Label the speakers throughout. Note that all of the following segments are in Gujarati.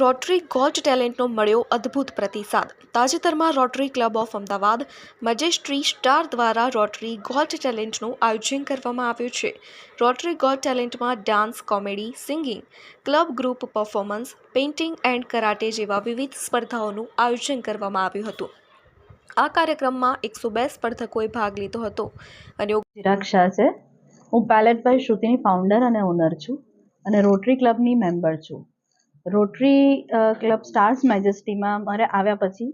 Speaker 1: રોટરી ગોટ ટેલેન્ટનો મળ્યો અદ્ભુત પ્રતિસાદ. તાજેતરમાં rotary club of Ahmedabad majesty star દ્વારા રોટરી ગોટ ટેલેન્ટનું આયોજન કરવામાં આવ્યું છે. Rotary got ટેલેન્ટમાં dance, comedy, singing, club group performance painting and karate જેવા વિવિધ સ્પર્ધાઓનું આયોજન કરવામાં આવ્યું હતું. આ કાર્યક્રમમાં એકસો બે સ્પર્ધકોએ ભાગ લીધો હતો. અને
Speaker 2: ચિરાગ છે. હું પેલેટ બાય શ્રુતિની ફાઉન્ડર અને ઓનર છું અને રોટરી ક્લબની મેમ્બર છું. રોટરી ક્લબ સ્ટાર્સ મેજેસ્ટીમાં મારે આવ્યા પછી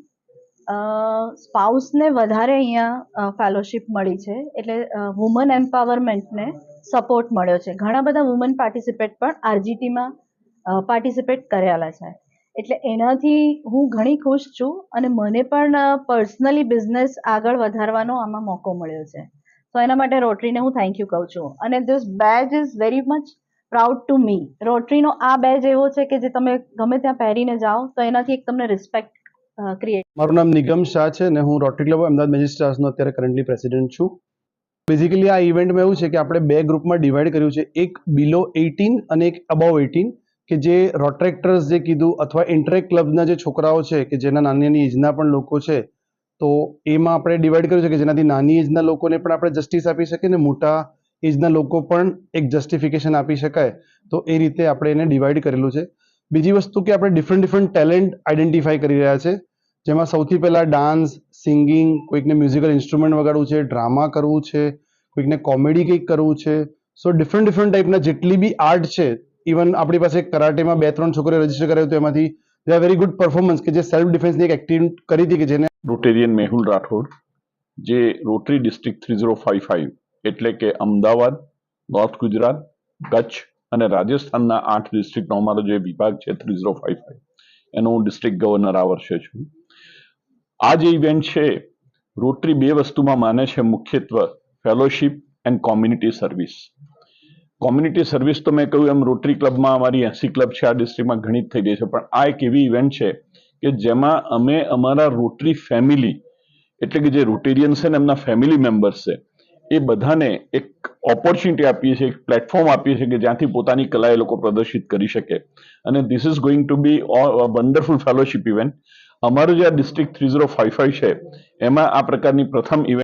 Speaker 2: સ્પાઉસને વધારે અહીંયા ફેલોશિપ મળી છે. એટલે વુમન એમ્પાવરમેન્ટને સપોર્ટ મળ્યો છે. ઘણા બધા વુમન પાર્ટિસિપેટ પણ આરજીટીમાં પાર્ટિસિપેટ કરેલા છે. એટલે એનાથી હું ઘણી ખુશ છું અને મને પણ પર્સનલી બિઝનેસ આગળ વધારવાનો આમાં મોકો મળ્યો છે. તો એના માટે રોટરીને હું થેન્ક યુ કહું છું. અને this badge is very much proud to me રોટરીનો આ બેજ એવો છે કે જે તમે ગમે ત્યાં પહેરીને જાઓ, તો એનાથી એક તમને રિસ્પેક્ટ ક્રિએટ
Speaker 3: મારું નામ નિગમ શાહ છે અને હું રોટરી ક્લબ અમદાવાદ મેજિસ્ટ્રાર્સનો અત્યારે કરન્ટલી પ્રેસિડેન્ટ છું. બેઝિકલી આ ઇવેન્ટમાં એવું છે કે આપણે બે ગ્રુપમાં ડિવાઈડ કર્યું છે, એક બિલો એઇટીન અને એક અબાવ એઇટીન કે જે રોટ્રેક્ટર્સ જે કીધું અથવા ઇન્ટરેક ક્લબના જે છોકરાઓ છે કે જેના નાની નાની એજના પણ લોકો છે, તો એમાં આપણે ડિવાઈડ કર્યું છે કે જેનાથી નાની એજના લોકોને પણ આપણે જસ્ટિસ આપી શકીએ ને મોટા એજના લોકો પણ એક જસ્ટિફિકેશન આપી શકાય. તો એ રીતે આપણે એને ડિવાઈડ કરેલું છે. બીજી વસ્તુ કે આપણે ડિફરન્ટ ડિફરન્ટ ટેલેન્ટ આઈડેન્ટિફાઈ કરી રહ્યા છે. જેમાં સૌથી પહેલાં ડાન્સ સિંગિંગ કોઈકને મ્યુઝિકલ ઇન્સ્ટ્રુમેન્ટ વગાડવું છે ડ્રામા કરવું છે, કોઈકને કોમેડી કંઈક કરવું છે. સો ડિફરન્ટ ડિફરન્ટ ટાઈપના જેટલી બી આર્ટ છે ઇવન આપણી પાસે કરાટેમાં બે ત્રણ છોકરીઓ રજિસ્ટર કરાયું તો એમાંથી they are very good performance કે જે સેલ્ફ ડિફેન્સની એક એક્ટિવ કરી હતી કે જેને
Speaker 4: રોટેરિયન મેહુલ રાઠોડ જે rotary district three zero five five એટલે કે અમદાવાદ, નોર્થ ગુજરાત, કચ્છ અને રાજસ્થાનના આઠ ડિસ્ટ્રિક્ટનો અમારો જે વિભાગ છે થ્રી ઝીરો ફાઇવ ફાઈવ એનો હું ડિસ્ટ્રિક્ટ ગવર્નર આ વર્ષે છું. આ જે ઇવેન્ટ છે, રોટરી બે વસ્તુમાં માને છે, મુખ્યત્વે fellowship and community service community service તો મેં કહ્યું એમ રોટરી ક્લબમાં અમારી એસી ક્લબ છે, આ ડિસ્ટ્રિક્ટમાં ઘણી થઈ ગઈ છે. પણ આ એક એવી ઇવેન્ટ છે કે જેમાં અમે અમારા રોટરી ફેમિલી એટલે કે જે રોટેરિયન્સ છે ને એમના ફેમિલી મેમ્બર્સ છે એ બધાને એક ઓપોર્ચ્યુનિટી આપીએ છીએ, એક પ્લેટફોર્મ આપીએ છીએ કે જ્યાંથી પોતાની કલા એ લોકો પ્રદર્શિત કરી શકે. અને this is going to be wonderful fellowship event અમારું જે આ district three zero five five છે, એમાં આ પ્રકારની પ્રથમ ઇવેન્ટ